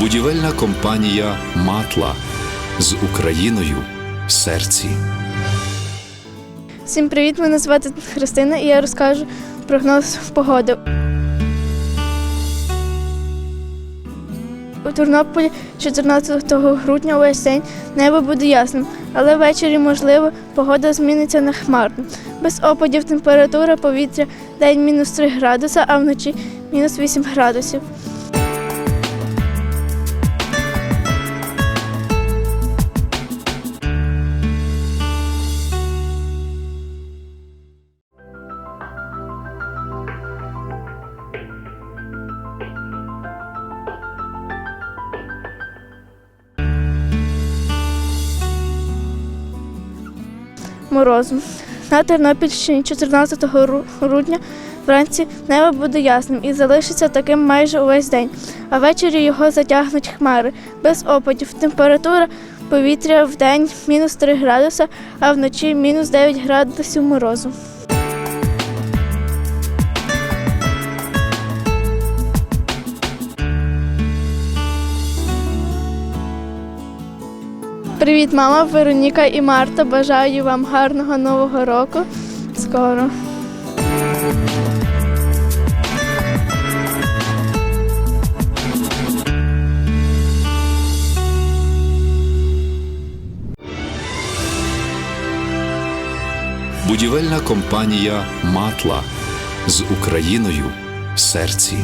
Будівельна компанія Матла з Україною в серці. Всім привіт! Мене звати Христина і я розкажу прогноз погоди. У Тернополі 14 грудня весь день небо буде ясним, але ввечері, можливо, погода зміниться на хмарну. Без опадів температура повітря день мінус 3 градуса, а вночі мінус 8 градусів. Морозом. На Тернопільщині 14 грудня вранці небо буде ясним і залишиться таким майже увесь день, а ввечері його затягнуть хмари без опадів. Температура повітря в день мінус 3 градуса, а вночі мінус 9 градусів морозу. Привіт, мама, Вероніка і Марта. Бажаю вам гарного нового року. Скоро. Будівельна компанія Матла з Україною в серці.